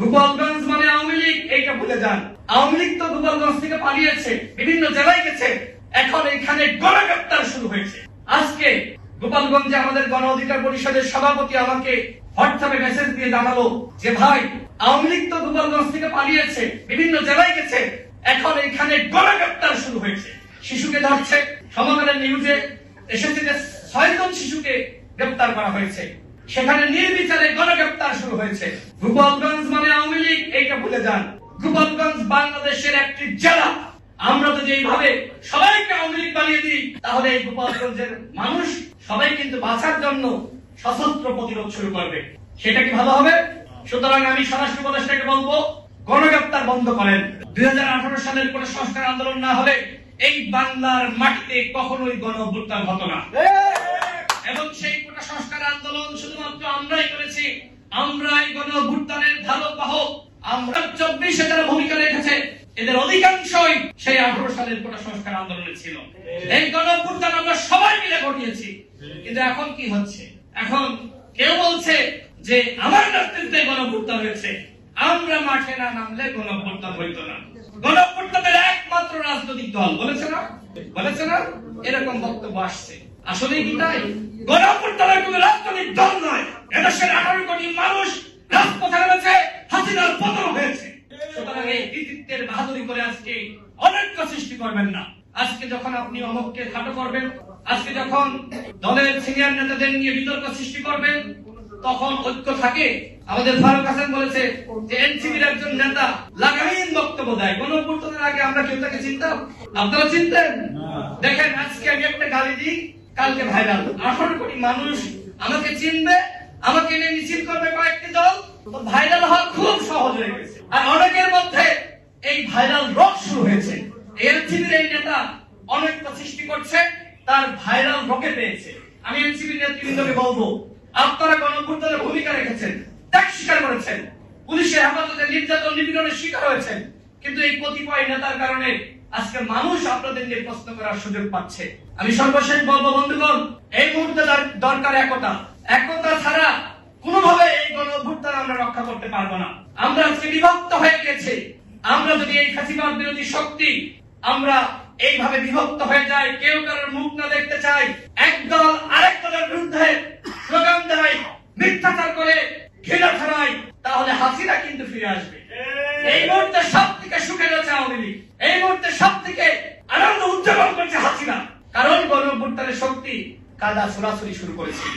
গোপালগঞ্জ মানে আওয়ামী লীগ, এইটা ভুলে যান। আওয়ামী লীগ তো গোপালগঞ্জ থেকে পালিয়েছে, বিভিন্ন জেলায় গেছে। এখন এখানে গণগ্রেপ্তার শুরু হয়েছে। আজকে গোপালগঞ্জে আমাদের গণ অধিকার পরিষদের সভাপতি আমাকে হোয়াটসঅ্যাপে মেসেজ দিয়ে জানালো যে, ভাই, আওয়ামী লীগ তো গোপালগঞ্জ থেকে পালিয়েছে, বিভিন্ন জেলায় গেছে। এখন এখানে গণগ্রেপ্তার শুরু হয়েছে। শিশুকে ধরছে সমাবেশের নিউজে এসেছে যে ছয়জন শিশুকে গ্রেপ্তার করা হয়েছে। সেখানে নির্বিচারে গণগ্রেপ্তার শুরু হয়েছে। গোপালগঞ্জ মানে লীগ এইটা ভুলে যান গোপালগঞ্জ বাংলাদেশের একটি জেলা আমরা যদি এইভাবে সবাইকে আওয়ামী লীগ বানিয়ে দিই তাহলে এই গোপালগঞ্জের মানুষ সবাই কিন্তু বাঁচার জন্য সশস্ত্র প্রতিরোধ শুরু করবে। সেটা কি ভালো হবে? সুতরাং আমি স্বরাষ্ট্র উপদেষ্টাকে বলব গণগ্রেপ্তার বন্ধ করেন। দু হাজার আঠারো সালের কোন সংস্কার আন্দোলন না হলে এই বাংলার মাটিতে কখনোই গণ অভ্যুত্থান হতো না। এবং সেই কোটা সংস্কার আন্দোলন শুধুমাত্র আমরাই করেছি আমরাই গণ অভ্যুত্থানের ধারক বাহক আমরা চব্বিশে যারা ভূমিকা রেখেছে। এদের অধিকাংশই সেই আঠারো সালের কোটা সংস্কার আন্দোলনে ছিল। এই গণ অভ্যুত্থান আমরা সবাই মিলে ঘটিয়েছি। কিন্তু এখন কি হচ্ছে? এখন কেউ বলছে যে আমার নেতৃত্বে গণ অভ্যুত্থান হয়েছে। আমরা মাঠে না নামলে গণ অভ্যুত্থান হইতো না। গণ অভ্যুত্থানের একমাত্র রাজনৈতিক দল বলেছে না? বলেছে না? এরকম বক্তব্য আসছে। আসলে কি তাই? গণঅভ্যুত্থানের কোন রাজনৈতিক দল নয়। এদেশের আঠারো কোটি মানুষ রাজপথে নেমেছে হাসিনার পতন হয়েছে। সুতরাং এই কৃতিত্বের বাহাদুরি করে আজকে অনৈক্য সৃষ্টি করবেন না। আজকে যখন আপনি অমককে খাটো করবেন আজকে যখন দলের সিনিয়র নেতাদের নিয়ে বিতর্ক সৃষ্টি করবেন তখন ঐক্য থাকে। আমাদের ফারুক হাসান বলেছে যে এনসিবির একজন নেতা লাগামহীন বক্তব্য দেয়। গণঅভ্যুত্থানের আগে আমরা কেউ তাকে চিনতাম? আপনারা চিনতেন? দেখেন আজকে আমি একটা গালি দিই কালকে ভাইরাল আঠারো কোটি মানুষ আমাকে চিনবে, আমাকে নিয়ে মিছিল করবে কয়েকটি দল। ভাইরাল হওয়া খুব সহজ হয়ে গেছে। আর অনেকের মধ্যে এই ভাইরাল রোগ শুরু হয়েছে। এই নেতা সৃষ্টি করছে, তার ভাইরাল রোগে পেয়েছে। আমি এনসিবি নেতৃবৃন্দকে বলব, আপনারা গণভোটারের ভূমিকা রেখেছেন, ত্যাগ স্বীকার করেছেন। পুলিশের হেফাজতে নির্যাতন নিপীড়নের শিকার হয়েছেন। কিন্তু এই কতিপয় নেতার কারণে আজকে মানুষ আপনাদের নিয়ে প্রশ্ন করার সুযোগ পাচ্ছে। আমি সর্বশেষ বলব, বন্ধুগণ, এই মুহূর্তে দরকার একতা। একতা ছাড়া কোনোভাবে এই গণ অভ্যুত্থান আমরা রক্ষা করতে পারব না। আমরা আজকে বিভক্ত হয়ে গেছি। আমরা যদি এই ফাঁসিবাদ বিরোধী শক্তি আমরা এইভাবে বিভক্ত হয়ে যাই, কেউ কারোর মুখ না দেখতে চাই একদল আরেক দলের বিরুদ্ধে স্লোগান দেয়, মিথ্যাচার করে, ঘৃণা ছড়ায়, তাহলে হাসিরা কিন্তু ফিরে আসবে। এই মুহূর্তে সব আওয়ামী এই মুহূর্তে সব থেকে আনন্দ উদযাপন করছে হাসিনা। কারণ গণভোটারের শক্তি কাদা ছোড়াছুরি শুরু করেছে।